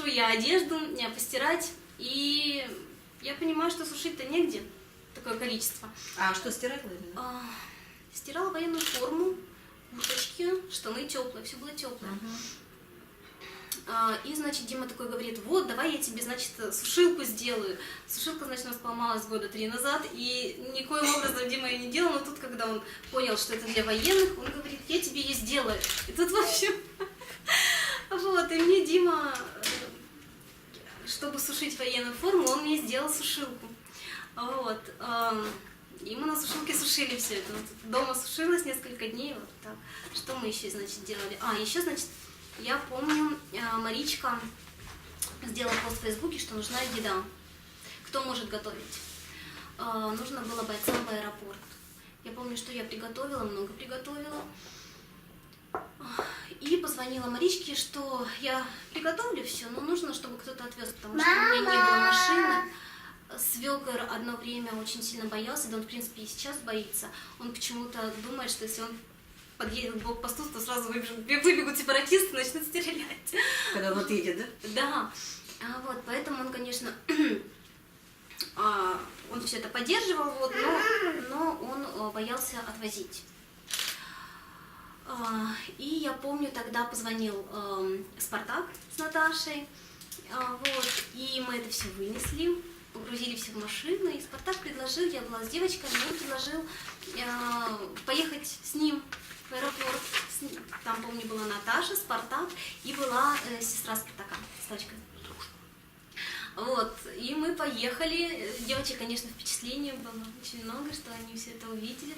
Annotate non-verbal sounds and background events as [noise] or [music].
ношу я одежду, постирать, и я понимаю, что сушить-то негде такое количество. А что стирать? А, стирала военную форму, курточки, штаны теплые, все было теплое. А, И, значит, Дима такой говорит, вот, давай я тебе, значит, сушилку сделаю. Сушилка, значит, у нас поломалась года три назад, и никоим образом Дима ее не делал, но тут, когда он понял, что это для военных, он говорит, я тебе ее сделаю. И тут, в общем, [laughs] вот, и мне Дима, чтобы сушить военную форму, он мне сделал сушилку. Вот. ам, И мы на сушилке сушили все это. Вот дома сушилось несколько дней. Вот так. Что мы еще, значит, делали? А, еще, значит, я помню, а, Маричка сделала пост в Фейсбуке, что нужна еда. Кто может готовить? А, Нужно было бойцам в аэропорт. Я помню, что я приготовила, много приготовила. И позвонила Маричке, что я приготовлю все, но нужно, чтобы кто-то отвез, потому что у меня не было машины. Свекор одно время очень сильно боялся, да он, в принципе, и сейчас боится. Он почему-то думает, что если он подъедет к блокпосту, то сразу выбежат, выбегут сепаратисты и начнут стрелять. Когда он отъедет, да? Да, А, вот, поэтому он, конечно, [clears throat] а, он все это поддерживал, вот, но, но он а, боялся отвозить. А, И я помню, тогда позвонил эм, Спартак с Наташей, а, вот, и мы это все вынесли, погрузили все в машину, и Спартак предложил, я была с девочками, он предложил э, поехать с ним в аэропорт. С Там, помню, была Наташа, Спартак, и была э, сестра Спартака, Стачка. Вот, и мы поехали. Девочек, конечно, впечатление было очень много, что они все это увидели.